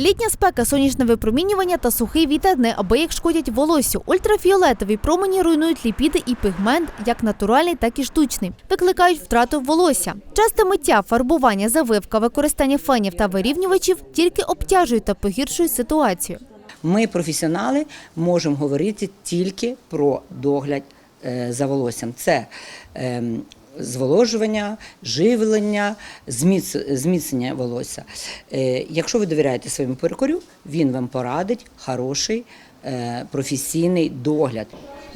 Літня спека, сонячне випромінювання та сухий вітер неабияк шкодять волоссю. Ультрафіолетові промені руйнують ліпіди і пігмент, як натуральний, так і штучний. Викликають втрату волосся. Часте миття, фарбування, завивка, використання фенів та вирівнювачів тільки обтяжують та погіршують ситуацію. Ми, професіонали, можемо говорити тільки про догляд е, за волоссям. Це ем, зволожування, живлення, зміц- зміцнення волосся. Е, Якщо ви довіряєте своєму перукарю, він вам порадить хороший е, професійний догляд.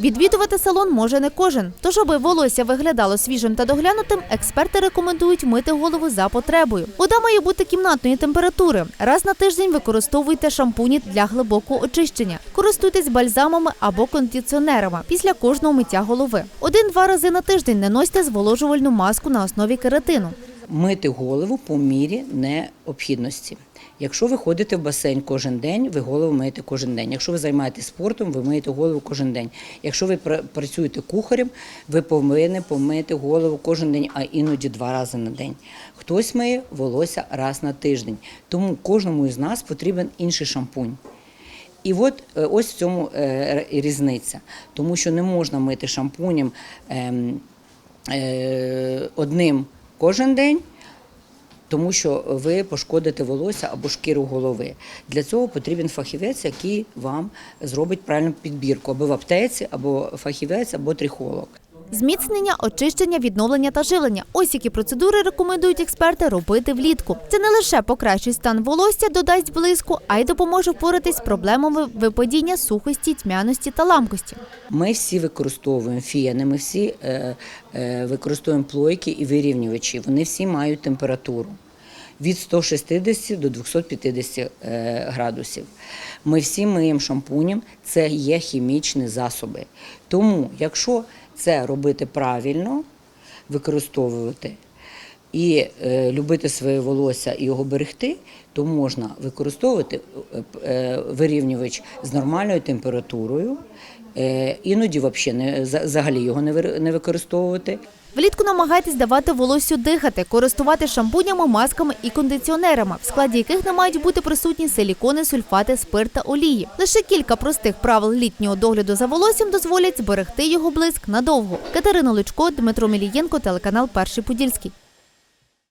Відвідувати салон може не кожен. Тож, аби волосся виглядало свіжим та доглянутим, експерти рекомендують мити голову за потребою. Вода має бути кімнатної температури. Раз на тиждень використовуйте шампуні для глибокого очищення. Користуйтесь бальзамами або кондиціонерами після кожного миття голови. Один-два рази на тиждень не носьте зволожувальну маску на основі кератину. Мити голову по мірі необхідності. Якщо ви ходите в басейн кожен день, ви голову миєте кожен день. Якщо ви займаєтесь спортом, ви миєте голову кожен день. Якщо ви працюєте кухарем, ви повинні помити голову кожен день, а іноді два рази на день. Хтось миє волосся раз на тиждень. Тому кожному із нас потрібен інший шампунь. І от е, ось в цьому е, різниця, тому що не можна мити шампунем ем, е, одним кожен день. Тому що ви пошкодите волосся або шкіру голови. Для цього потрібен фахівець, який вам зробить правильну підбірку або в аптеці, або фахівець, або трихолог. Зміцнення, очищення, відновлення та живлення. Ось які процедури рекомендують експерти робити влітку. Це не лише покращить стан волосся, додасть блиску, а й допоможе впоратись з проблемами випадіння сухості, тьмяності та ламкості. Ми всі використовуємо фіни, ми всі е, е, використовуємо плойки і вирівнювачі. Вони всі мають температуру від 160 до 250 е, градусів. Ми всі миємо шампунем, це є хімічні засоби. Тому, якщо це робити правильно, використовувати і е, любити своє волосся і його берегти, то можна використовувати е, е, вирівнювач з нормальною температурою. Е, іноді взагалі взагалі його не використовувати. Влітку намагайтесь давати волоссю дихати, користувати шампунями, масками і кондиціонерами, в складі яких не мають бути присутні силікони, сульфати, спирт та олії. Лише кілька простих правил літнього догляду за волоссям дозволять зберегти його блиск надовго. Катерина Лучко, Дмитро Мілієнко, телеканал Перший Подільський.